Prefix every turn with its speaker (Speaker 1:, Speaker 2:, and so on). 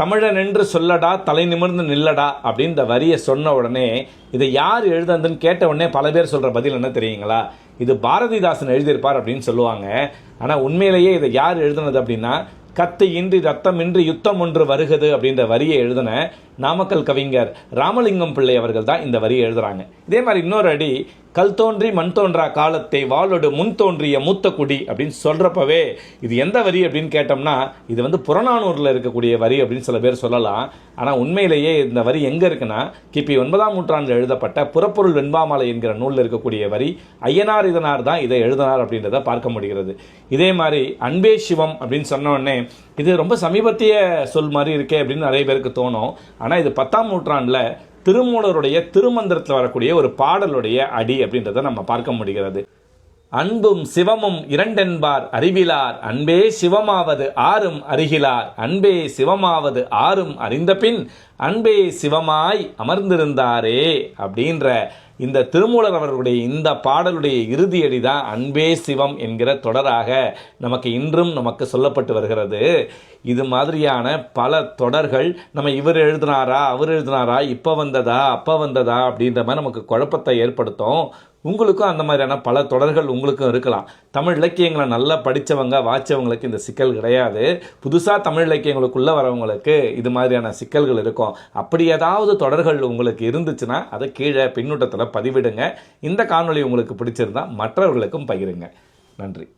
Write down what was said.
Speaker 1: தமிழன் என்று சொல்லடா தலை நிமிர்ந்து நில்லடா அப்படின்ற வரியை சொன்ன உடனே இதை யார் எழுதுனதுன்னு கேட்ட உடனே பல பேர் சொல்கிற பதில் என்ன தெரியுங்களா? இது பாரதிதாசன் எழுதியிருப்பார் அப்படின்னு சொல்லுவாங்க. ஆனால் உண்மையிலேயே இதை யார் எழுதுனது அப்படின்னா கத்து இன்றி ரத்தமின்றி யுத்தம் ஒன்று வருகிறது அப்படின்ற வரியை எழுதின நாமக்கல் கவிஞர் ராமலிங்கம் பிள்ளை அவர்கள் தான் இந்த வரியை எழுதுகிறாங்க இதே மாதிரி இன்னொரு அடி கல் தோன்றி மண் தோன்றா காலத்தை வாழோடு முன் தோன்றிய மூத்த குடி அப்படின்னு சொல்கிறப்பவே இது எந்த வரி அப்படின்னு கேட்டோம்னா இது வந்து புறநானூரில் இருக்கக்கூடிய வரி அப்படின்னு சில பேர் சொல்லலாம். ஆனால் உண்மையிலேயே இந்த வரி எங்கே இருக்குன்னா கிபி ஒன்பதாம் நூற்றாண்டில் எழுதப்பட்ட புறப்பொருள் வெண்பாமலை என்கிற நூலில் இருக்கக்கூடிய வரி ஐயனார் இதனார் தான் இதை எழுதினார் அப்படின்றத பார்க்க முடிகிறது. இதே மாதிரி அன்பே சிவம் அப்படின்னு சொன்னோடனே இது ரொம்ப சமீபத்திய சொல் மாதிரி இருக்கே அப்படின்னு நிறைய பேருக்கு தோணும். ஆனால் இது பத்தாம் நூற்றாண்டில் திருமூலருடைய திருமந்திரத்தில் வரக்கூடிய ஒரு பாடலுடைய அடி அப்படின்றத நம்ம பார்க்க முடிகிறது. அன்பும் சிவமும் இரண்டென்பார் அறிவிலார். அன்பே சிவமாவது ஆறும் அறிகிலார். அன்பே சிவமாவது ஆறும் அறிந்தபின் அன்பே சிவமாய் அமர்ந்திருந்தாரே அப்படின்ற இந்த திருமூலர் அவர்களுடைய இந்த பாடலுடைய இறுதியடி தான் அன்பே சிவம் என்கிற தொடராக நமக்கு இன்றும் நமக்கு சொல்லப்பட்டு வருகிறது. இது மாதிரியான பல தொடர்கள் நம்ம இவர் எழுதினாரா அவர் எழுதினாரா இப்போ வந்ததா அப்போ வந்ததா அப்படின்ற மாதிரி நமக்கு குழப்பத்தை ஏற்படுத்தும். உங்களுக்கும் அந்த மாதிரியான பல தொடர்கள் உங்களுக்கும் இருக்கலாம். தமிழ் இலக்கியங்களை நல்லா படித்தவங்க வாய்ச்சவங்களுக்கு இந்த சிக்கல் கிடையாது. புதுசாக தமிழ் இலக்கியங்களுக்குள்ளே வரவங்களுக்கு இது மாதிரியான சிக்கல்கள் இருக்கும். அப்படி ஏதாவது தொடர்கள் உங்களுக்கு இருந்துச்சுன்னா அதை கீழே பின்னூட்டத்தில் பதிவிடுங்க. இந்த காணொலி உங்களுக்கு பிடிச்சிருந்தா மற்றவர்களுக்கும் பகிருங்க. நன்றி.